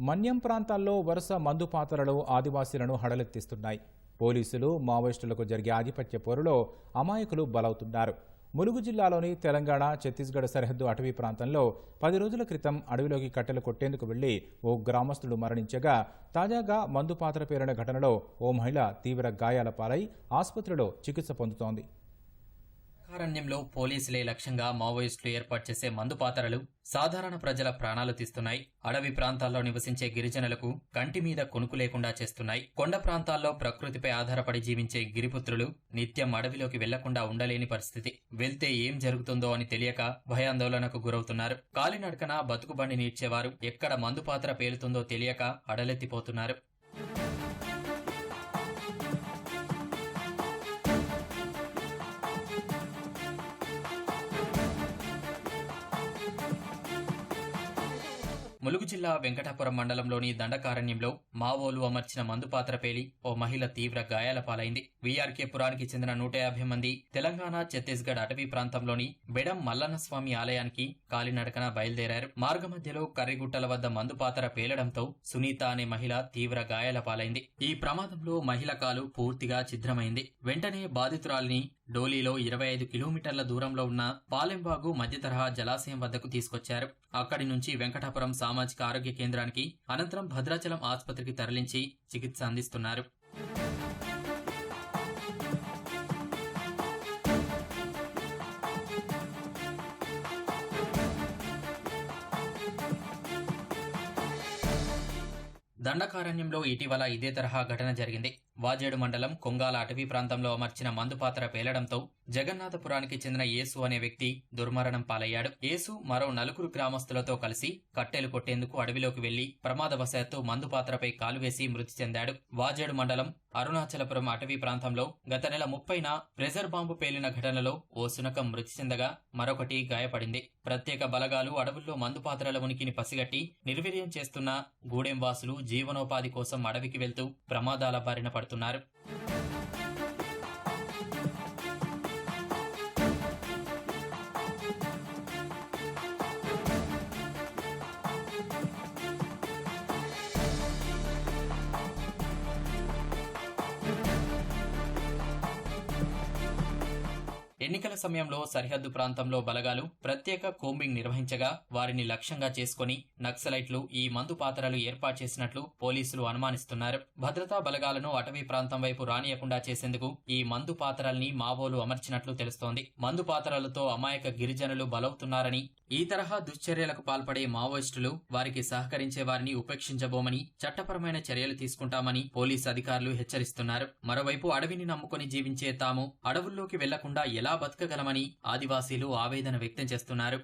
మన్యం ప్రాంతాల్లో వరుస మందు పాత్రలు ఆదివాసీలను హడలెత్తిస్తున్నాయి. పోలీసులు మావోయిస్టులకు జరిగే ఆధిపత్య పోరులో అమాయకులు బలవుతున్నారు. ములుగు జిల్లాలోని తెలంగాణ ఛత్తీస్గఢ్ సరిహద్దు అటవీ ప్రాంతంలో పది రోజుల క్రితం అడవిలోకి కట్టెలు కొట్టేందుకు వెళ్ళి ఓ గ్రామస్తుడు మరణించగా తాజాగా మందుపాత్ర పేరిన ఘటనలో ఓ మహిళ తీవ్ర గాయాల పాలై ఆసుపత్రిలో చికిత్స పొందుతోంది. అరణ్యంలో పోలీసులే లక్ష్యంగా మావోయిస్టులు ఏర్పాటు చేసే మందుపాతరలు సాధారణ ప్రజల ప్రాణాలు తీస్తున్నాయి. అడవి ప్రాంతాల్లో నివసించే గిరిజనులకు కంటి మీద కొనుకు లేకుండా చేస్తున్నాయి. కొండ ప్రాంతాల్లో ప్రకృతిపై ఆధారపడి జీవించే గిరిపుత్రులు నిత్యం అడవిలోకి వెళ్ళకుండా ఉండలేని పరిస్థితి. వెళ్తే ఏం జరుగుతుందో అని తెలియక భయాందోళనకు గురవుతున్నారు. కాలినడకన బతుకుబండి నీడ్చేవారు ఎక్కడ మందు పాత్ర పేలుతుందో తెలియక అడలెత్తిపోతున్నారు. ములుగు జిల్లా వెంకటాపురం మండలంలోని దండకారణ్యంలో మావోలు అమర్చిన మందు పాత్ర పేలి ఓ మహిళ తీవ్ర గాయాల పాలైంది. వీఆర్కే పురానికి చెందిన నూట యాభై మంది తెలంగాణ ఛత్తీస్గఢ్ అటవీ ప్రాంతంలోని బెడం మల్లన్న స్వామి ఆలయానికి కాలినడకన బయలుదేరారు. మార్గమధ్యలో కర్రిగుట్టల వద్ద మందు పాత్ర పేలడంతో సునీత అనే మహిళ తీవ్ర గాయాల పాలైంది. ఈ ప్రమాదంలో మహిళ కాలు పూర్తిగా ఛిద్రమైంది. వెంటనే బాధితురాలిని డోలీలో ఇరవై ఐదు కిలోమీటర్ల దూరంలో ఉన్న పాలెంబాగు మధ్య తరహా జలాశయం వద్దకు తీసుకొచ్చారు. అక్కడి నుంచి వెంకటాపురం సామాజిక ఆరోగ్య కేంద్రానికి అనంతరం భద్రాచలం ఆసుపత్రికి తరలించి చికిత్స అందిస్తున్నారు. దండకారణ్యంలో ఇటీవల ఇదే తరహా ఘటన జరిగింది. వాజేడు మండలం కొంగాల అటవీ ప్రాంతంలో అమర్చిన మందుపాత్ర పేలడంతో జగన్నాథపురానికి చెందిన యేసు అనే వ్యక్తి దుర్మరణం పాలయ్యాడు. యేసు మరో నలుగురు గ్రామస్తులతో కలిసి కట్టెలు కొట్టేందుకు అడవిలోకి వెళ్ళి ప్రమాదవశాత్తు మందుపాత్రపై కాలువేసి కాలు వేసి మృతి చెందాడు. వాజేడు మండలం అరుణాచలపురం అటవీ ప్రాంతంలో గత నెల ముప్పైన ప్రెజర్ బాంబు పేలిన ఘటనలో ఓ శునకం మృతి చెందగా మరొకటి గాయపడింది. ప్రత్యేక బలగాలు అడవుల్లో మందుపాత్రల ఉనికిని పసిగట్టి నిర్వీర్యం చేస్తున్న గూడెం వాసులు జీవనోపాధి కోసం అడవికి వెళ్తూ ప్రమాదాల బారిన పడుతున్నారు ఎన్నికల సమయంలో సరిహద్దు ప్రాంతంలో బలగాలు ప్రత్యేక కోంబింగ్ నిర్వహించగా వారిని లక్ష్యంగా చేసుకుని నక్సలైట్లు ఈ మందు పాత్రలు ఏర్పాటు చేసినట్లు పోలీసులు అనుమానిస్తున్నారు. భద్రతా బలగాలను అటవీ ప్రాంతం వైపు రానియకుండా చేసేందుకు ఈ మందు పాత్రల్ని మావోలు అమర్చినట్లు తెలుస్తోంది. మందు పాత్రలతో అమాయక గిరిజనులు బలవుతున్నారని ఈ తరహా దుశ్చర్యలకు పాల్పడే మావోయిస్టులు వారికి సహకరించే వారిని ఉపేక్షించబోమని చట్టపరమైన చర్యలు తీసుకుంటామని పోలీసు అధికారులు హెచ్చరిస్తున్నారు. మరోవైపు అడవిని నమ్ముకొని జీవించే తాము అడవుల్లోకి వెళ్ళకుండా ఎలా బతకగలమని ఆదివాసీలు ఆవేదన వ్యక్తం చేస్తున్నారు.